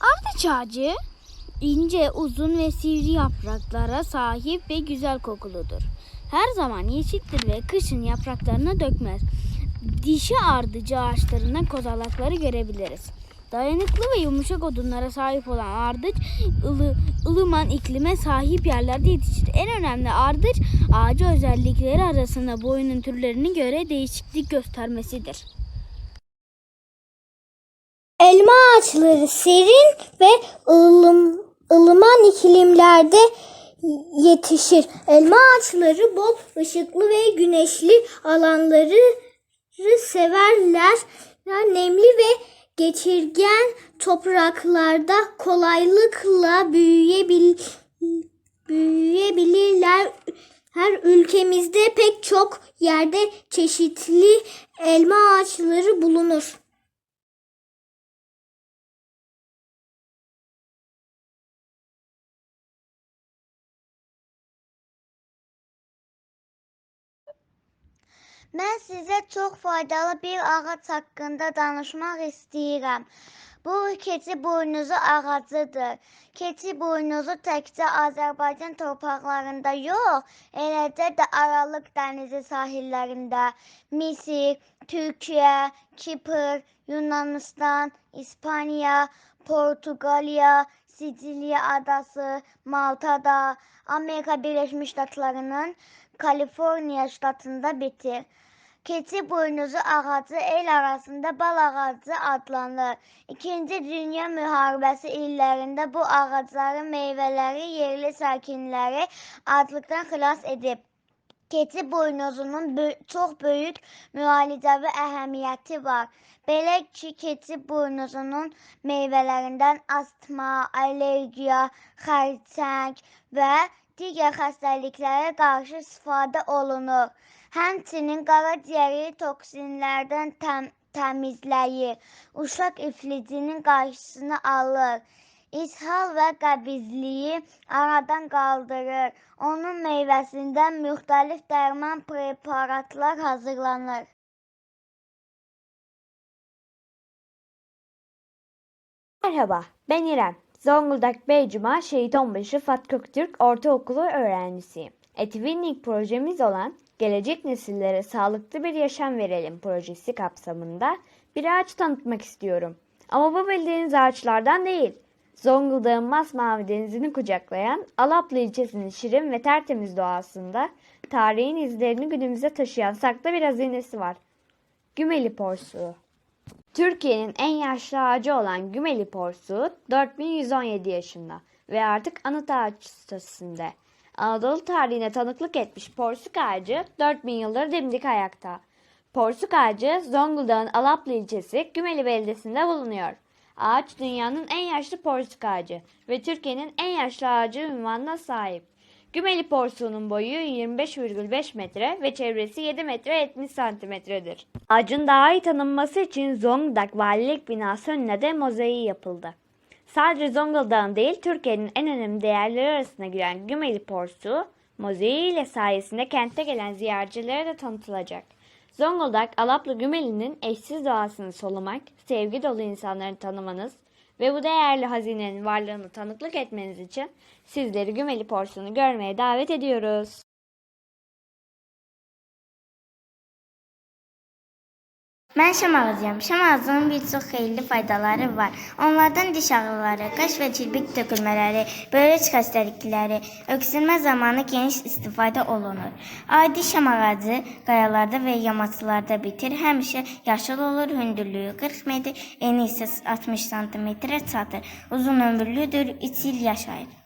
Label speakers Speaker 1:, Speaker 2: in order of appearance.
Speaker 1: Ardıç ağacı ince, uzun ve sivri yapraklara sahip ve güzel kokuludur. Her zaman yeşildir ve kışın yapraklarını dökmez. Dişi ardıcı ağaçlarında kozalakları görebiliriz. Dayanıklı ve yumuşak odunlara sahip olan ardıç ılı, ılıman iklime sahip yerlerde yetişir. En önemli ardıç ağacı özellikleri arasında boyunun türlerine göre değişiklik göstermesidir.
Speaker 2: Elma ağaçları serin ve ılım, ılıman iklimlerde yetişir. Elma ağaçları bol ışıklı ve güneşli alanları severler. Nemli ve geçirgen topraklarda kolaylıkla büyüyebil, büyüyebilirler. Her ülkemizde pek çok yerde çeşitli elma ağaçları bulunur.
Speaker 3: Mən sizə çox faydalı bir ağac haqqında danışmaq istəyirəm. Bu keçi boynuzu ağacıdır. Keçi boynuzu təkcə Azərbaycan torpaqlarında yox, eləcə də Aralıq dənizi sahillərində, Misir, Türkiyə, Kipr, Yunanistan, İspaniya, Portuqaliya, Siciliya adası, Maltada, Amerika Birləşmiş Ştatlarının Kaliforniya ştatında bitir. Keçi boynuzu ağacı el arasında bal ağacı adlanır. İkinci Dünya müharibəsi illərində bu ağacların meyvələri yerli sakinləri aclıqdan xilas edib. Keçi boynuzunun bö- çox böyük müalicəvi əhəmiyyəti var. Belə ki, keçi boynuzunun meyvələrindən astma, allergiya, xərçəng və digər xəstəliklərə qarşı istifadə olunur. Həmçinin qaraciyəri toksinlərdən təm təmizləyir. Uşaq iflicinin qarşısını alır. İshal və qəbizliyi aradan qaldırır. Onun meyvəsindən müxtəlif dərman preparatlar hazırlanır.
Speaker 4: Merhaba, ben İrem. Zonguldak Beycuma Şehit Onbaşı Fat Köktürk Ortaokulu öğrencisiyim. Etvinnik projemiz olan Gelecek Nesillere Sağlıklı Bir Yaşam Verelim projesi kapsamında bir ağaç tanıtmak istiyorum. Ama bu bildiğiniz ağaçlardan değil. Zonguldak'ın masmavi denizini kucaklayan Alaplı ilçesinin şirin ve tertemiz doğasında tarihin izlerini günümüze taşıyan saklı bir hazinesi var. Gümeli Porsuğu. Türkiye'nin en yaşlı ağacı olan Gümeli Porsuğu 4117 yaşında ve artık anıt ağaç statüsünde. Anadolu tarihine tanıklık etmiş porsuk ağacı 4000 yıldır dimdik ayakta. Porsuk ağacı Zonguldak'ın Alaplı ilçesi Gümeli beldesinde bulunuyor. Ağaç dünyanın en yaşlı porsuk ağacı ve Türkiye'nin en yaşlı ağacı ünvanına sahip. Gümeli porsuğunun boyu 25,5 metre ve çevresi 7 metre 70 santimetredir. Ağacın daha iyi tanınması için Zonguldak Valilik binası önüne de mozaiği yapıldı. Sadece Zonguldak'ın değil Türkiye'nin en önemli değerleri arasına giren Gümeli porsuğu mozaiği ile sayesinde kente gelen ziyaretçilere de tanıtılacak. Zonguldak Alaplı Gümeli'nin eşsiz doğasını solumak, sevgi dolu insanları tanımanız ve bu değerli hazinenin varlığını tanıklık etmeniz için sizleri Gümeli Porsuğu'nu görmeye davet ediyoruz.
Speaker 5: Mən şam ağacıyam. Şam ağacının bir çox xeyirli faydaları var. Onlardan diş ağrıları, qaş və kirpik tökülmələri, böyrək xəstəlikləri, öksürmə zamanı geniş istifadə olunur. Adi şam ağacı qayalarda və yamaçlarda bitir. Həmişə yaşıl olur, hündürlüyü 40 metr, eni isə 60 sm çatır. Uzun ömürlüdür, 3 il yaşayır.